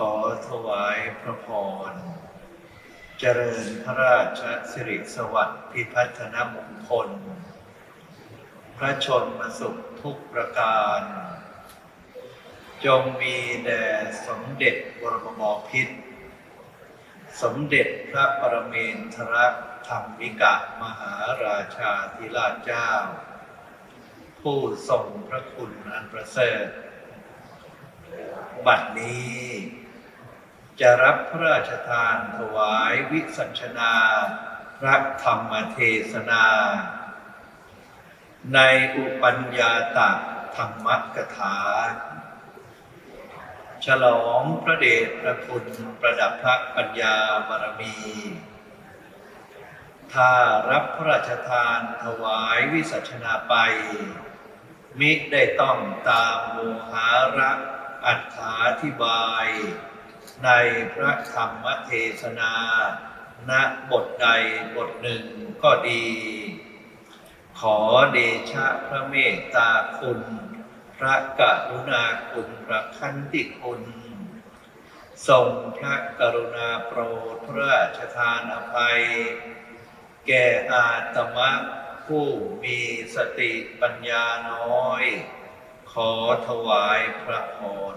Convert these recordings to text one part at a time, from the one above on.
ขอถวายพระพร เจริญพระราชสิริสวัสดิ์พิพัฒนมงคล พระชนมสุขทุกประการ จงมีแด่สมเด็จบรมบพิตรสมเด็จพระปรเมนทรธรรมิกะมหาราชาธิราชเจ้า ผู้ทรงพระคุณอันประเสริฐบัดนี้ จะรับพระราชทานถวายวิสัชนา พระธรรมเทศนา ในอุปัญญาตธรรมกถา ฉลองพระเดชพระคุณประดับพระปัญญาบารมี ถ้ารับพระราชทานถวายวิสัชนาไป มิได้ต้องตามโมหาระอัฏฐาธิบาย ในพระธรรมเทศนาณบทใดบทหนึ่งก็ดี ขอเดชะพระเมตตาคุณ พระกรุณาคุณพระคันติคุณ ทรงพระกรุณาโปรดพระราชทานอภัย แก่อาตมะผู้มีสติปัญญาน้อย ขอถวายพระพร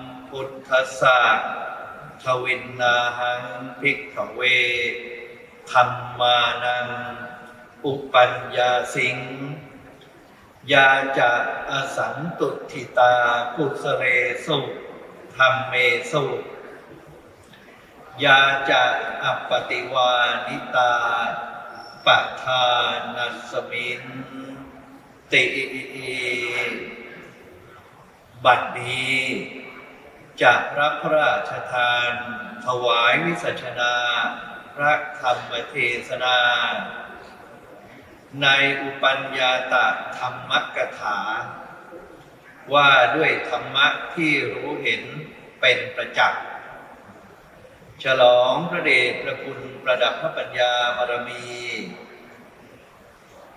พุทธสสะทวินนาหังพิกขเวธรรมานัง อุปัญญาสิงยาจะอสันตุทิตากุสเรสุธรรมเมสุยาจะอัปปติวานิตาปะทานัสมินติบัดนี้ จะรับพระราชทาน ถวายวิสัชนา พระธรรมเทศนา ในอุปัญญาตธรรมกถา ว่าด้วยธรรมะที่รู้เห็นเป็นประจักษ์ฉลองพระเดชพระคุณประดับพระปัญญาบารมี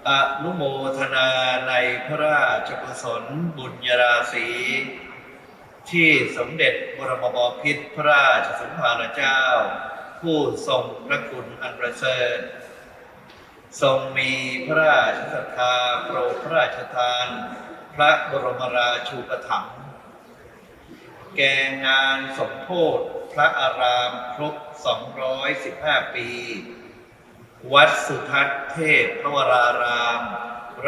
อนุโมทนาในพระราชกุศลบุญญาราศี ที่สมเด็จบรมบพิตรพระราชสมภารเจ้า ผู้ทรงพระคุณอันประเสริฐทรงมีพระราชศรัทธาโปรดพระราชทาน พระบรมราชูปถัมภ์แก่งานสมโพธิพระอารามครบ 215 ปี วัดสุทัศน์เทพพระวราราม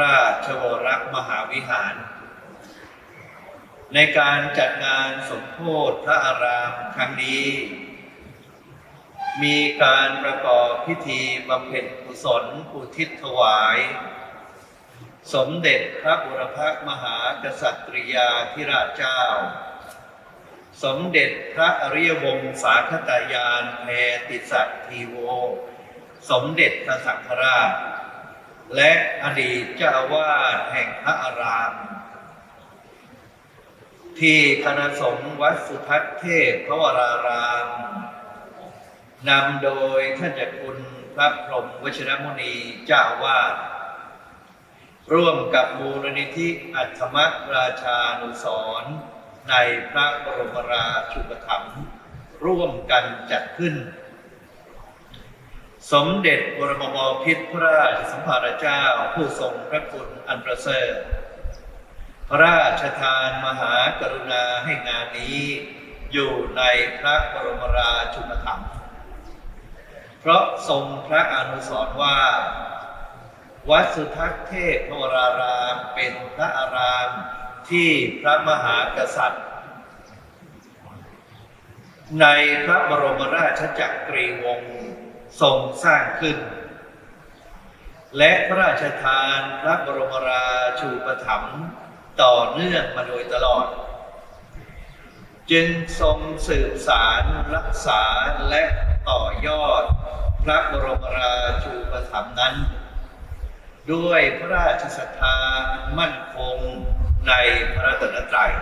ราชวรมหาวิหาร ในการจัดงานสมโพธิพระอารามครั้งนี้ มีการประกอบพิธีบำเพ็ญกุศลอุทิศถวาย สมเด็จพระบุรพมหากษัตริยาธิราชเจ้า สมเด็จพระอริยวงศาคตายานแพรติสัตทีโว สมเด็จพระสังฆราช และอดีตเจ้าอาวาสแห่งพระอาราม ที่คณะสงฆ์วัดสุทัศเทพพระวรารามนำโดยท่านเจ้าคุณพระพรหมวชิรมุนีเจ้าวาสร่วมกับมูลนิธิอัตมราชานุสรในพระบรมราชูปถัมภ์ร่วมกันจัดขึ้น สมเด็จบรมบพิตรพระราชสัมภารเจ้าผู้ทรงพระคุณอันประเสริฐ พระราชทานมหากรุณาให้งานนี้ อยู่ในพระบรมราชูปถัมภ์เพราะทรงพระอนุสรว่า วัดสุทัศเทพวรารามเป็นพระอารามที่พระมหากษัตริย์ ในพระบรมราชจักรีวงศ์ทรงสร้างขึ้น และพระราชทานพระบรมราชูปถัมภ์ ต่อเนื่องมาโดยตลอด จึงทรงสืบสารรักษาและต่อยอด พระบรมราชูปถัมภ์นั้น ด้วยพระราชศรัทธามั่นคงในพระรัตนตรัย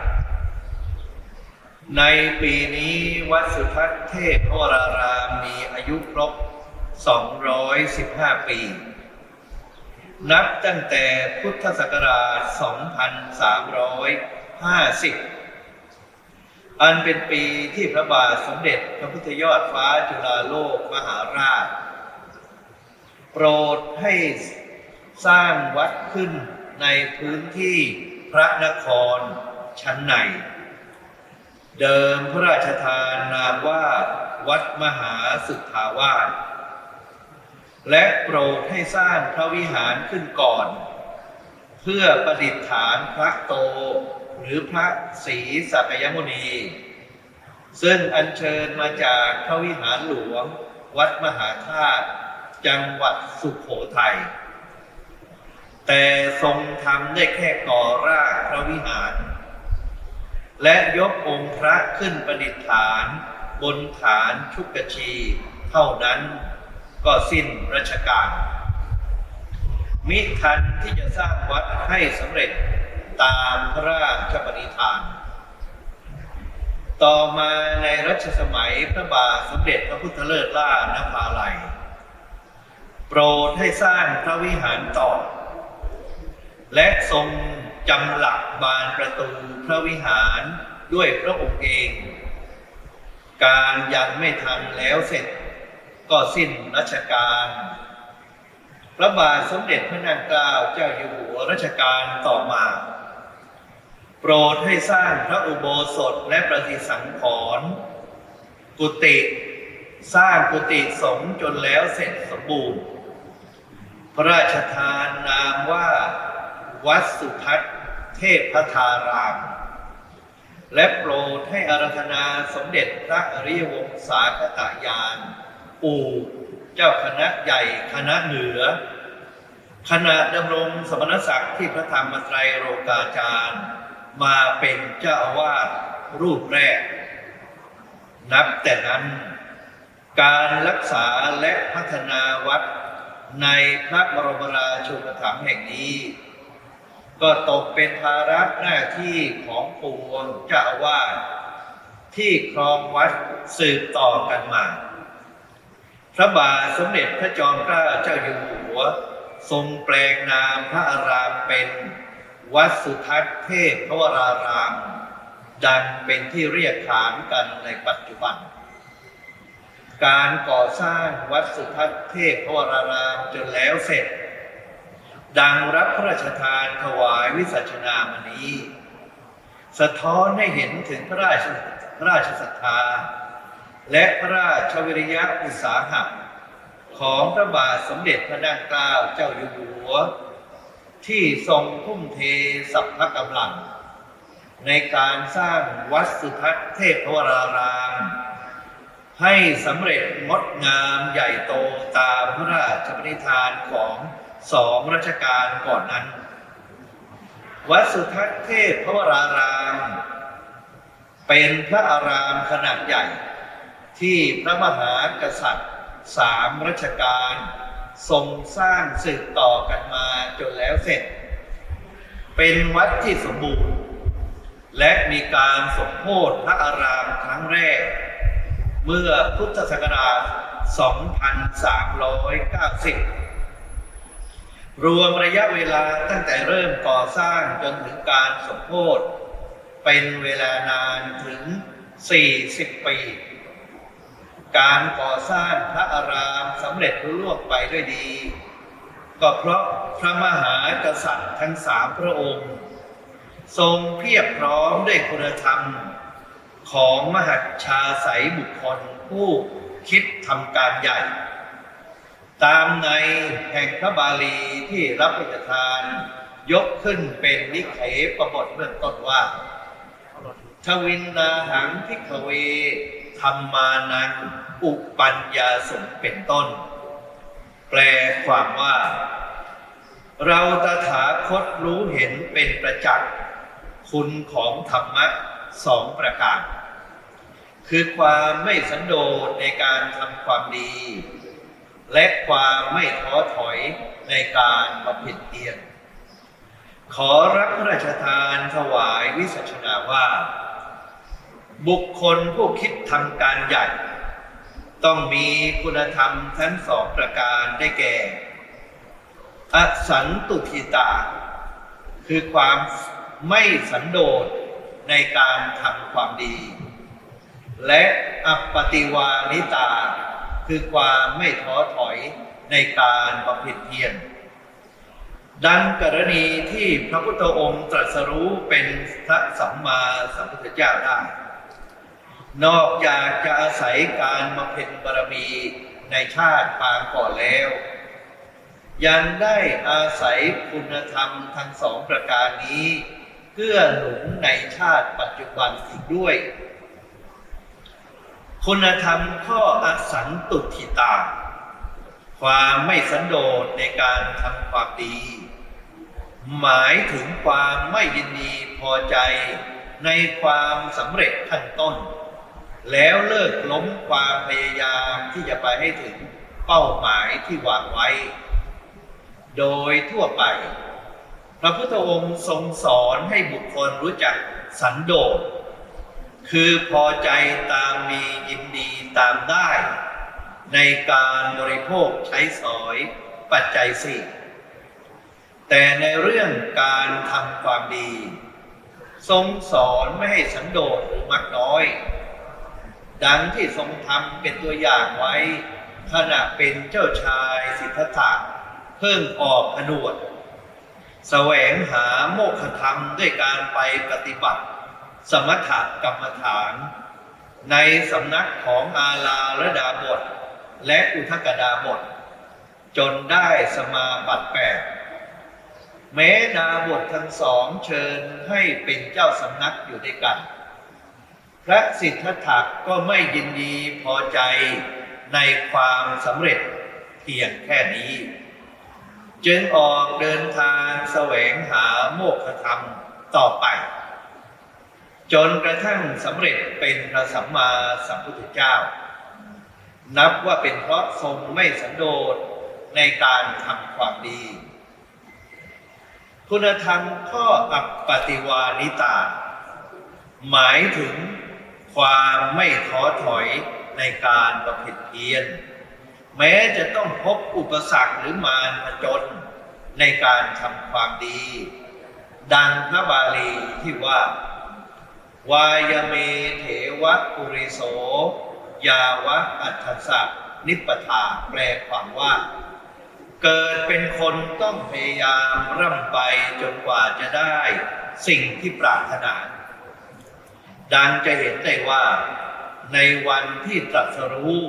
ในปีนี้วัดสุทัศน์เทพวรารามมีอายุครบ 215 ปี นับตั้งแต่พุทธศักราช 2350 อันเป็นปีที่พระบาทสมเด็จพระพุทธยอดฟ้าจุฬาโลกมหาราช โปรดให้สร้างวัดขึ้นในพื้นที่พระนครชั้นใน เดิมพระราชทานนามว่าวัดมหาสุทธาวาส และโปรดให้สร้างพระวิหารขึ้นก่อน เพื่อประดิษฐานพระโต หรือพระศรีสักยมุนี ซึ่งอัญเชิญมาจากพระวิหารหลวง วัดมหาธาตุจังหวัดสุขโขทัยแต่ทรงทำได้แค่ก่อรากพระวิหาร และยกองค์พระขึ้นประดิษฐาน บนฐานชุกชีเท่านั้น ก็สิ้นรัชกาลมิทันที่จะสร้างวัดให้สำเร็จตามพระราชปณิธานต่อมาในรัชสมัยพระบาทสมเด็จพระพุทธเลิศล่านภาลัย โปรดให้สร้างพระวิหารต่อ และทรงจำหลักบานประตูพระวิหารด้วยพระองค์เอง การยังไม่ทันแล้วเสร็จ ก็สิ้นรัชกาลพระบาทสมเด็จพระนางเกล้าเจ้าอยู่หัวรัชกาลต่อมา โปรดให้สร้างพระอุโบสถและประติสังขรณ์กุฏิสร้างกุฏิสงจนแล้วเสร็จสมบูรณ์ พระราชทานนามว่าวัดสุทัศน์เทพธาราม และโปรดให้อารัธนาสมเด็จพระอริยวงศาคตายาน ปู่เจ้าคณะใหญ่คณะเหนือขณะดำรงสมณศักดิ์ที่พระธรรมไตรโลกาจารย์ มาเป็นเจ้าอาวาสรูปแรก นับแต่นั้น การรักษาและพัฒนาวัดในพระบรมราชูปถัมภ์แห่งนี้ ก็ตกเป็นภาระหน้าที่ของปวงเจ้าอาวาสที่ครองวัดสืบต่อกันมา พระบาทสมเด็จพระจอมเกล้าเจ้าอยู่หัว ทรงแปลงนามพระอารามเป็น วัดสุทัศน์เทพพระวราราม ดังเป็นที่เรียกขานกันในปัจจุบัน การก่อสร้างวัดสุทัศน์เทพพระวรารามจนแล้วเสร็จ ดังรับพระราชทานถวายวิสัชนามนี้ สะท้อนให้เห็นถึงพระราชพระราชศรัทธา และพระราชวิริยะอุตสาหะของพระบาทสมเด็จพระนางเกล้าเจ้าอยู่หัว ที่ทรงทุ่มเทสัพพะกำลัง ในการสร้างวัดสุทัศน์เทพวราราม ให้สำเร็จงดงามใหญ่โตตามพระราชปณิธานของสองรัชกาลก่อนนั้น วัดสุทัศน์เทพวราราม เป็นพระอารามขนาดใหญ่ ที่พระมหากษัตริย์สามรัชกาลทรงสร้างสืบต่อกันมาจนแล้วเสร็จ เป็นวัดที่สมบูรณ์ และมีการสมโภชพระอารามครั้งแรก เมื่อพุทธศักราช 2390 รวมระยะเวลาตั้งแต่เริ่มก่อสร้างจนถึงการสมโภชเป็นเวลานานถึง 40 ปี การก่อสร้างพระอารามสำเร็จรุ่ล่วงไปด้วยดี ก็เพราะพระมหากษัตริย์ทั้งสามพระองค์ ทรงเพียบพร้อมด้วยคุณธรรม ของมหัชาใสยบุคคลผู้คิดทำการใหญ่ ตามในแห่งพระบาลีที่รับพระราชทานยกขึ้นเป็นนิเคประบทเบื้องต้นว่า ทวินนาหังพิกเว รรมานังอุปัญญาสงเป็นต้น แปลความว่า เราตถาคตรู้เห็นเป็นประจักษ์คุณของธรรมะสองประการ คือความไม่สันโดษในการทำความดี และความไม่ท้อถอยในการบำเพ็ญเพียรขอรับพระราชทานถวายวิสัชนาว่า บุคคลผู้คิดทำการใหญ่ ต้องมีคุณธรรมทั้งสองประการได้แก่ อสันตุทิตา คือความไม่สันโดษในการทำความดี และอัปปติวานิตา คือความไม่ท้อถอยในการบำเพ็ญเพียรดังกรณีที่พระพุทธองค์ตรัสรู้เป็นพระสัมมาสัมพุทธเจ้าได้ นอกจากจะอาศัยการบำเพ็ญบารมีในชาติปางก่อนแล้ว ยังได้อาศัยคุณธรรมทั้งสองประการนี้เพื่อหนุนในชาติปัจจุบันอีกด้วย คุณธรรมข้ออสันตุทิตา ความไม่สันโดษในการทำความดี หมายถึงความไม่ยินดีพอใจในความสำเร็จขั้นต้น แล้วเลิกล้มความพยายามที่จะไปให้ถึงเป้าหมายที่วางไว้ โดยทั่วไป พระพุทธองค์ทรงสอนให้บุคคลรู้จักสันโดษ คือพอใจตามมียินดีตามได้ ในการบริโภคใช้สอยปัจจัยสี่แต่ในเรื่องการทำความดี ทรงสอนไม่ให้สันโดษหรือมักน้อย ดังที่ทรงทำเป็นตัวอย่างไว้ ขณะเป็นเจ้าชายสิทธัตถะเพิ่งออกอนวด แสวงหาโมฆะธรรมด้วยการไปปฏิบัติ สมถกรรมฐาน ในสำนักของอาลาระดาบท และอุทกดาบท จนได้สมาบัติแปดแม้ดาบททั้งสองเชิญให้เป็นเจ้าสำนักอยู่ด้วยกัน พระสิทธัตถะก็ไม่ยินดีพอใจในความสำเร็จเพียงแค่นี้ จึงออกเดินทางแสวงหาโมกขธรรมต่อไป จนกระทั่งสำเร็จเป็นพระสัมมาสัมพุทธเจ้า นับว่าเป็นเพราะทรงไม่สันโดษในการทำความดี คุณธรรมข้ออัปปติวานิตา หมายถึง ความไม่ท้อถอยในการประพฤติเพียรแม้จะต้องพบอุปสรรคหรือมารผจญในการทำความดี ดังพระบาลีที่ว่า วายเมเถวะปุริโส ยาวะอัฏฐสะนิปปทาแปลความว่า เกิดเป็นคนต้องพยายามร่ำไปจนกว่าจะได้ สิ่งที่ปรารถนา ดังจะเห็นได้ว่าในวันที่ตรัสรู้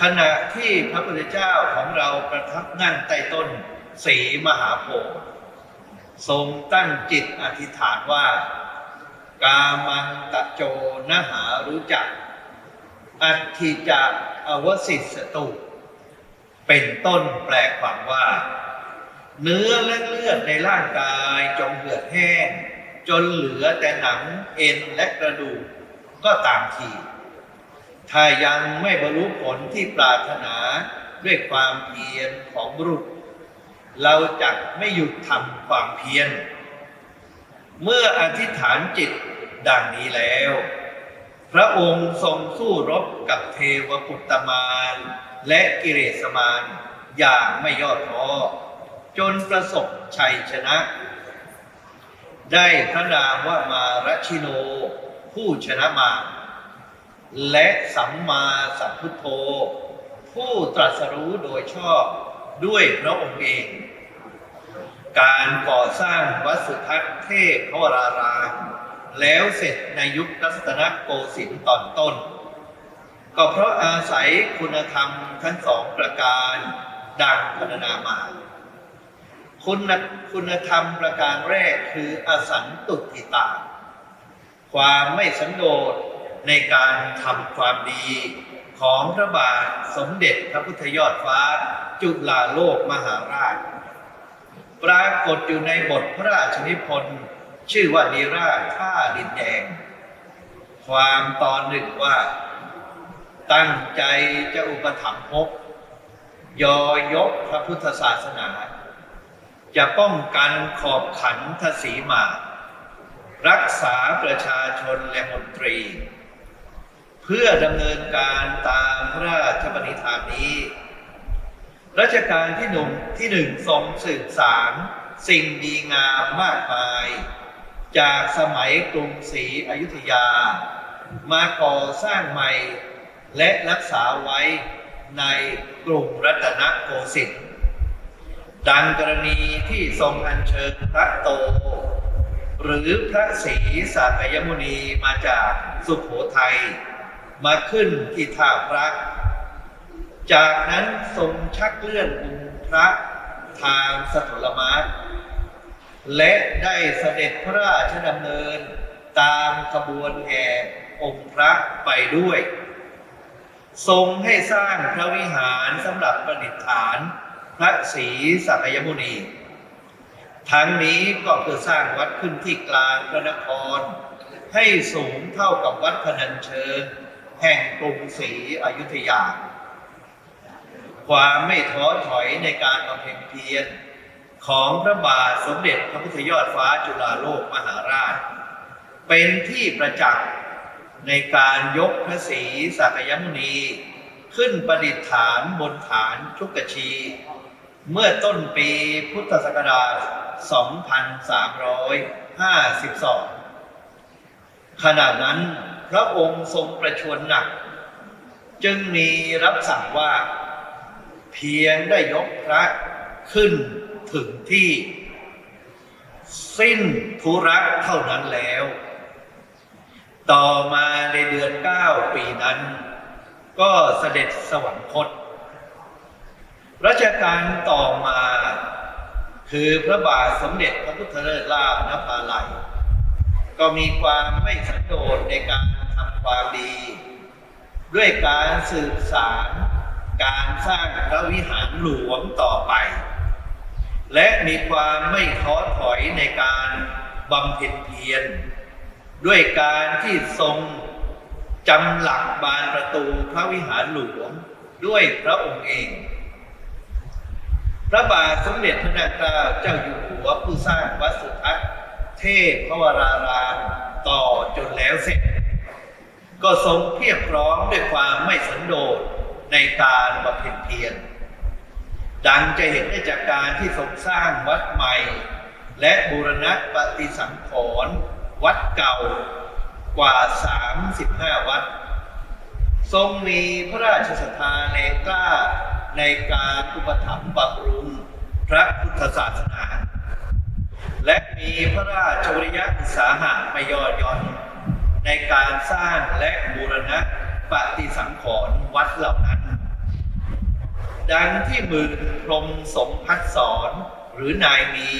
ขณะที่พระพุทธเจ้าของเราประทับนั่งใต้ต้นสีมหาโพธิ์ทรงตั้งจิตอธิษฐานว่า กามังตะโจนหารู้จัก อัตถิจะอวสิสตุ เป็นต้นแปลความว่า เนื้อและเลือดในร่างกายจงเหือดแห้ง จนเหลือแต่หนังเอ็นและกระดูกก็ตามทีถ้ายังไม่บรรลุผลที่ปรารถนาด้วยความเพียรของบุรุษเราจะไม่หยุดทำความเพียร เมื่ออธิษฐานจิตดังนี้แล้ว พระองค์ทรงสู้รบกับเทวปุตตมารและกิเลสมารอย่างไม่ย่อท้อจนประสบชัยชนะ ได้พระนามว่ามารชิโน ผู้ชนะมา และสัมมาสัมพุทโธ ผู้ตรัสรู้โดยชอบด้วยพระองค์เอง การก่อสร้างวัดสุทัศน์เทพพวรารามแล้วเสร็จในยุครัตนโกสินทร์ตอนต้น ก็เพราะอาศัยคุณธรรมทั้งสองประการดังพรรณนามา คุณคุณธรรมประการแรกคืออสันตุติตา ความไม่สันโดษในการทำความดีของพระบาทสมเด็จพระพุทธยอดฟ้า จุฬาโลกมหาราช ปรากฏอยู่ในบทพระราชนิพนธ์ชื่อว่านิราชท่าดินแดง ความตอนหนึ่งว่า ตั้งใจจะอุปถัมภกยอยกพระพุทธศาสนา จะป้องกันขอบขันทศีมา รักษาประชาชนและมนตรี เพื่อดำเนินการตามพระราชบัญญัตินี้ รัชกาลที่หนุ่มที่หนึ่งทรงสืบสารสิ่งดีงามมากมาย จากสมัยกรุงศรีอยุธยา มาก่อสร้างใหม่และรักษาไว้ในกรุงรัตนโกสินทร์ ดังกรณีที่ทรงอัญเชิญพระโต หรือพระศรีสากยมุนีมาจากสุขโขทัย มาขึ้นที่ท่าพระ จากนั้นทรงชักเลื่อนองค์พระทางสถลมาศและได้เสด็จพระราชดำเนินตามขบวนแห่องค์พระไปด้วย ทรงให้สร้างพระวิหารสำหรับประดิษฐาน พระศรีสักยมุนี ทั้งนี้ก็เพื่อสร้างวัดขึ้นที่กลางพระนคร ให้สูงเท่ากับวัดพนัญเชิง แห่งกรุงศรีอยุธยา ความไม่ท้อถอยในการบำเพ็ญเพียรของพระบาทสมเด็จพระพุทธยอดฟ้าจุฬาโลกมหาราช เป็นที่ประจักษ์ในการยกพระศรีสักยมุนี ขึ้นประดิษฐานบนฐานชุกชี เมื่อต้นปีพุทธศักราช 2352 ขณะนั้นพระองค์ทรงประชวรหนัก จึงมีรับสั่งว่า เพียงได้ยกพระขึ้นถึงที่ สิ้นธุระเท่านั้นแล้ว ต่อมาในเดือนเก้าปีนั้น ก็เสด็จสวรรคต รัชกาลต่อมา คือพระบาทสมเด็จพระพุทธเลิศล่านภาลัย ก็มีความไม่สันโดษในการทำความดี ด้วยการสืบสารการสร้างพระวิหารหลวงต่อไป และมีความไม่ท้อถอยในการบำเพ็ญเพียรด้วยการที่ทรงจำหลักบานประตูพระวิหารหลวงด้วยพระองค์เอง พระบาทสมเด็จพระนางเกล้าเจ้าอยู่หัวผู้สร้างวัดสุทัศน์เทพพระวรารามต่อจนแล้วเสร็จ ก็ทรงเพียบพร้อมด้วยความไม่สันโดษในการบำเพ็ญเพียรดังจะเห็นได้จากการที่ทรงสร้างวัดใหม่ และบูรณะปฏิสังขรณ์วัดเก่ากว่า 35 วัด ทรงมีพระราชศรัทธาแรงกล้า ในการอุปถัมภ์บำรุงพระพุทธศาสนา และมีพระราชวิริยะอุตสาหะไม่ย่อหย่อน ในการสร้างและบูรณะปฏิสังขรณ์วัดเหล่านั้น ดังที่มือพรหมสมพัฒสอนหรือนายมี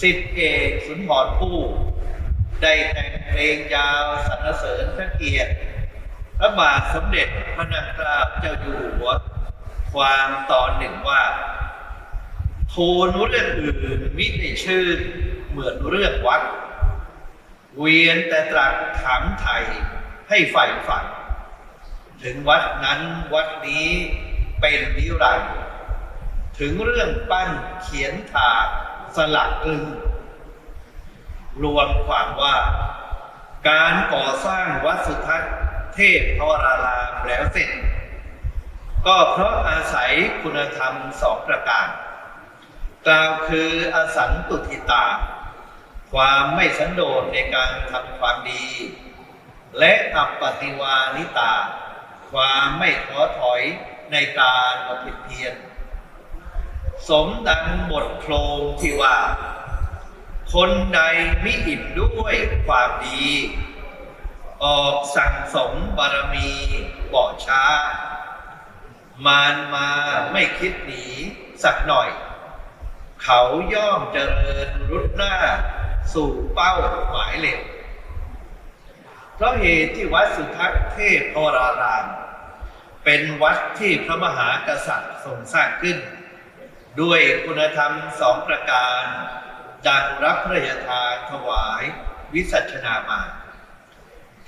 สิทธิเอกสุนทรภู่ได้แต่งเพลงยาวสรรเสริญพระเกียรติพระบาทสมเด็จพระนางเกล้าเจ้าอยู่หัว ความตอนหนึ่งว่าทูลเรื่องอื่นมิได้ชื่อเหมือนเรื่องวัด เวียนแต่ตรัสถามไทยให้ใฝ่ฝัน ถึงวัดนั้นวัดนี้เป็นนิรันดร์ถึงเรื่องปั้นเขียนถาสลักกลึงรวมความว่า การก่อสร้างวัดสุทัศน์เทพพวรารามแล้วเสร็จ ก็เพราะอาศัยคุณธรรมสองประการ กล่าวคืออสันตุทิตา ความไม่สันโดษในการทำความดี และอัปปติวานิตา ความไม่ท้อถอยในการบำเพ็ญเพียรสมดังบทโครงที่ว่า คนใดมิอิ่มด้วยความดี ออกสั่งสมบารมีบ่อช้า มานมาไม่คิดหนีสักหน่อย เขาย่อมเจริญรุดหน้า สู่เป้าหมายเร็วเพราะเหตุที่วัดสุทัศน์เทพพราราม เป็นวัดที่พระมหากษัตริย์ทรงสร้างขึ้น ด้วยคุณธรรมสองประการ ดังรับพระราทานถวายวิสัชนามา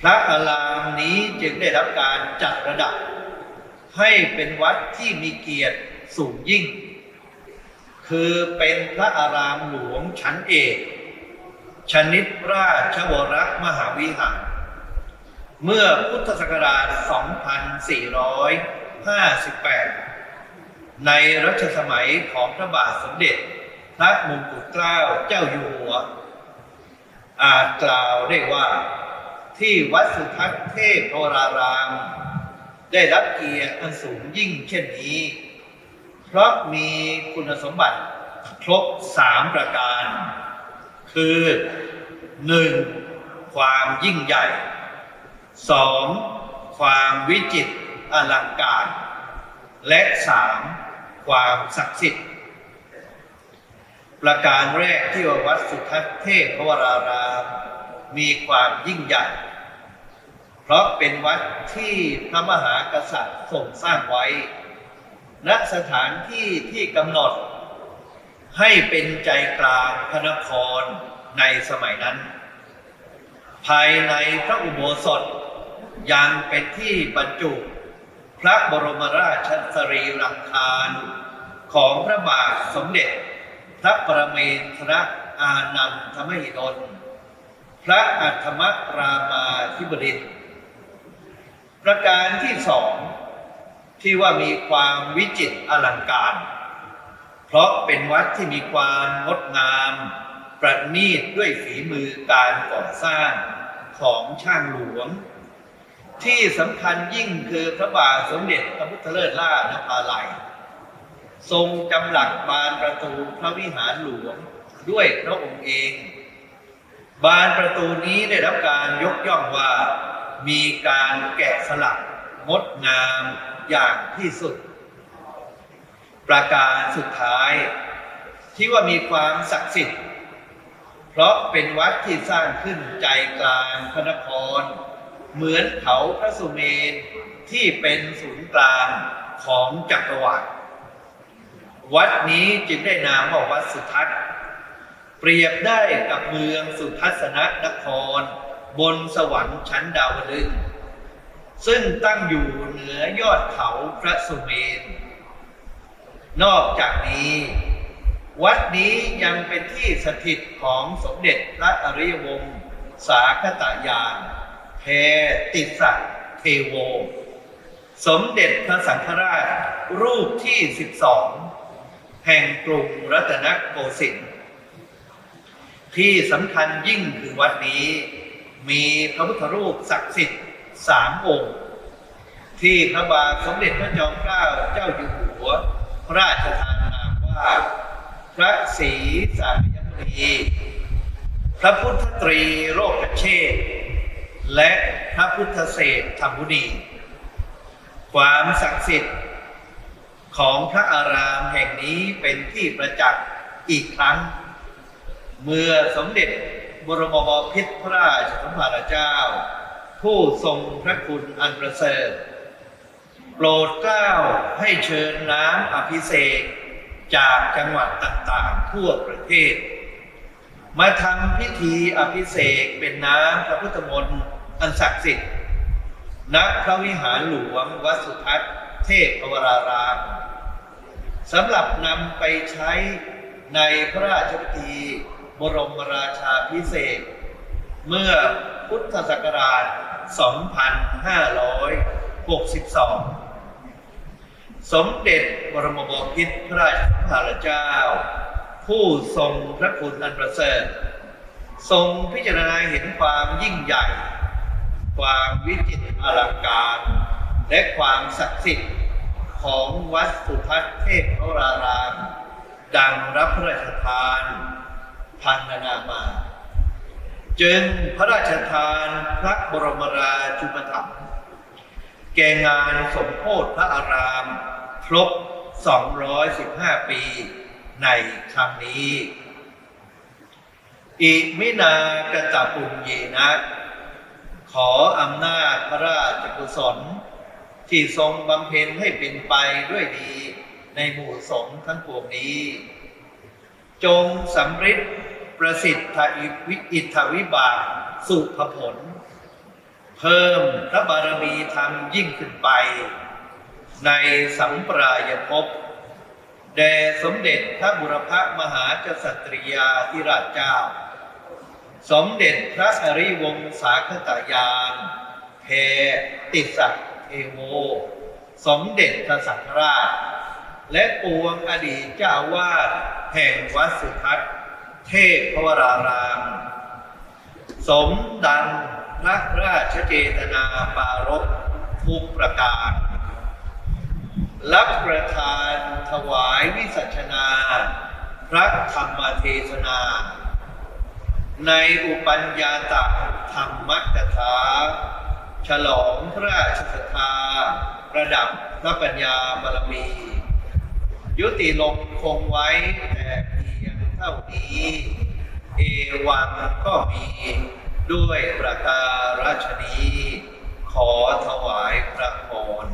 พระอารามนี้จึงได้รับการจัดระดับ ให้เป็นวัดที่มีเกียรติสูงยิ่ง คือเป็นพระอารามหลวงชั้นเอกชนิดราชวรมหาวิหาร เมื่อพุทธศักราช 2458 ในรัชสมัยของพระบาทสมเด็จ พระมงกุฎเกล้าเจ้าอยู่หัว อาจกล่าวได้ว่าที่วัดสุทัศน์เทพวราราม ได้รับเกียรติอันสูงยิ่งเช่นนี้ เพราะมีคุณสมบัติครบสามประการ คือหนึ่งความยิ่งใหญ่สองความวิจิตรอลังการ และสามความศักดิ์สิทธิ์ ประการแรกที่ว,วัดสุทัศน์เทพวรารามมีความยิ่งใหญ่ เพราะเป็นวัดที่พระมหากษัตริย์ทรงสร้างไว้ ณสถานที่ที่กำหนด ให้เป็นใจกลางพระนครในสมัยนั้น ภายในพระอุโบสถยังเป็นที่บรรจุพระบรมราชสรีรังคารของพระบาทสมเด็จ พระประเมนทรอานันทมหิดล พระอัฏฐมรามาธิบดินทร์ ประการที่สองที่ว่ามีความวิจิตรอลังการ เพราะเป็นวัดที่มีความงดงาม ประณีตด้วยฝีมือการก่อสร้างของช่างหลวง ที่สำคัญยิ่งคือพระบาทสมเด็จพระพุทธเลิศล่านภาลัย ทรงจำหลักบานประตูพระวิหารหลวงด้วยพระองค์เอง บานประตูนี้ได้รับการยกย่องว่า มีการแกะสลักงดงามอย่างที่สุด ประการสุดท้าย ที่ว่ามีความศักดิ์สิทธิ์ เพราะเป็นวัดที่สร้างขึ้นใจกลางพระนคร เหมือนเขาพระสุเมนที่เป็นศูนย์กลางของจักรวรรดิวัดนี้จึงได้นามว่าวัดสุทัศน์ เปรียบได้กับเมืองสุทัศนนคร บนสวรรค์ชั้นดาวดึงส์ซึ่งตั้งอยู่เหนือยอดเขาพระสุเมน นอกจากนี้ วัดนี้ยังเป็นที่สถิตของสมเด็จพระอริยวงศ์สาคตายานแพรติสสะเทโว สมเด็จพระสังฆราชรูปที่ 12 แห่งกรุงรัตนโกสินทร์ที่สำคัญยิ่งคือวัดนี้ มีพระพุทธรูปศักดิ์สิทธิ์สามองค์ ที่พระบาทสมเด็จพระจอมเกล้าเจ้าอยู่หัว พระราชทานนามว่า พระศรีสากยมุนีพระพุทธตรีโลกเชษและพระพุทธเศษธรษฐมุนีความศักดิ์สิทธิ์ของพระอารามแห่งนี้เป็นที่ประจักษ์อีกครั้ง เมื่อสมเด็จ บรมบพิตรพระราชสมภารเจ้า ผู้ทรงพระคุณอันประเสริฐโปรดเกล้าให้เชิญน้ำอภิเษกจากจังหวัดต่างๆทั่วประเทศ มาทำพิธีอภิเษกเป็นน้ำพระพุทธมนต์อันศักดิ์สิทธิ์ณพระวิหารหลวงวัดสุทัศน์เทพวรารามสำหรับนำไปใช้ในพระราชพิธี บรมราชาพิเศษ เมื่อพุทธศักราช 2562 สมเด็จบรมบพิตรพระราชสมภารเจ้า ผู้ทรงพระคุณอันประเสริฐ ทรงพิจารณาเห็นความยิ่งใหญ่ ความวิจิตรอลังการ และความศักดิ์สิทธิ์ของวัดสุทัศน์เทพวราราม ดังรับพระราชทาน พันนามา จึงพระราชทานพระบรมราชูปถัมภ์แก่งานสมโภชพระอาราม ครบ 215 ปีในครั้งนี้ อิมินากตปุญเยนะ ขออำนาจพระราชกุศล ที่ทรงบำเพ็ญให้เป็นไปด้วยดีในหมู่สงฆ์ทั้งปวงนี้ จงสำฤทธิ์ ประสิทธวิอิทธวิบากสุภผล เพิ่มพระบารมีธรรมยิ่งขึ้นไป ในสัมปรายภพแด่สมเด็จพระบุรพมหากษัตริยาธิราชเจ้า สมเด็จพระอริวงศาคตายานเพติสักเทโว สมเด็จพระสังฆราช และปวงอดีตเจ้าอาวาดแห่งวัดสุทัศน์ เทพพวราราม สมดังพระราชเจตนาปารภทุกประการ รับประทานถวายวิสัชนา พระธรรมเทศนา ในอุปัญญาตธรรมกถา ฉลองพระราชศรัทธาระดับพระปัญญาบารมี ยุติลงคงไว้แต่ เท่านี้ เอวังก็มีด้วยประการฉนีขอถวายพระพร